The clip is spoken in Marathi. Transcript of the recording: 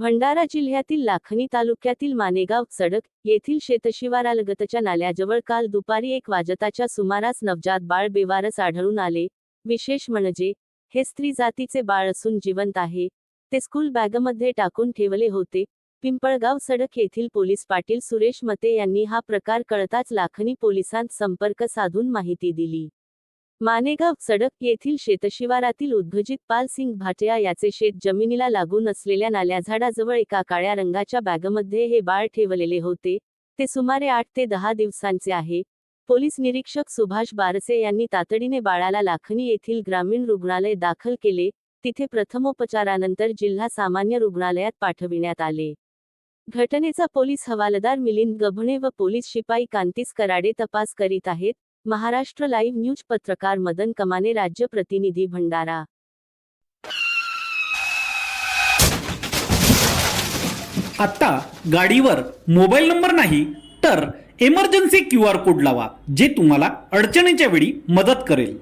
भंडारा जिल्ह्यातील लाखनी तालुक्यातील मानेगाव सडक येथील शेतशिवारालगतच्या नाल्याजवळ काल दुपारी एक वाजताच्या सुमारास नवजात बाळ बेवारस आढळून आले. विशेष म्हणजे हे स्त्री जातीचे बाळ असून जिवंत आहे. ते स्कूल बॅगमध्ये टाकून ठेवले होते. पिंपळगाव सडक येथील पोलीस पाटील सुरेश मते यांनी हा प्रकार कळताच लाखनी पोलिसांत संपर्क साधून माहिती दिली. मानेगाव सडक येथील शेतशिवारातील उद्भजित पाल सिंग भाटिया याचे शेत जमिनीला लागून असलेल्या नाल्याझाडाजवळ एका काळ्या रंगाच्या बॅगमध्ये हे बाळ ठेवलेले होते. ते सुमारे आठ ते दहा दिवसांचे आहे. पोलीस निरीक्षक सुभाष बारसे यांनी तातडीने बाळाला लाखणी येथील ग्रामीण रुग्णालय दाखल केले. तिथे प्रथमोपचारानंतर जिल्हा सामान्य रुग्णालयात पाठविण्यात आले. घटनेचा पोलीस हवालदार मिलिंद गभणे व पोलीस शिपाई कांतीस कराडे तपास करीत आहेत. महाराष्ट्र लाईव्ह न्यूज पत्रकार मदन कमाने राज्य प्रतिनिधी भंडारा. आता गाडीवर मोबाईल नंबर नाही तर एमर्जन्सी क्यू आर कोड लावा जे तुम्हाला अडचणीच्या वेळी मदत करेल.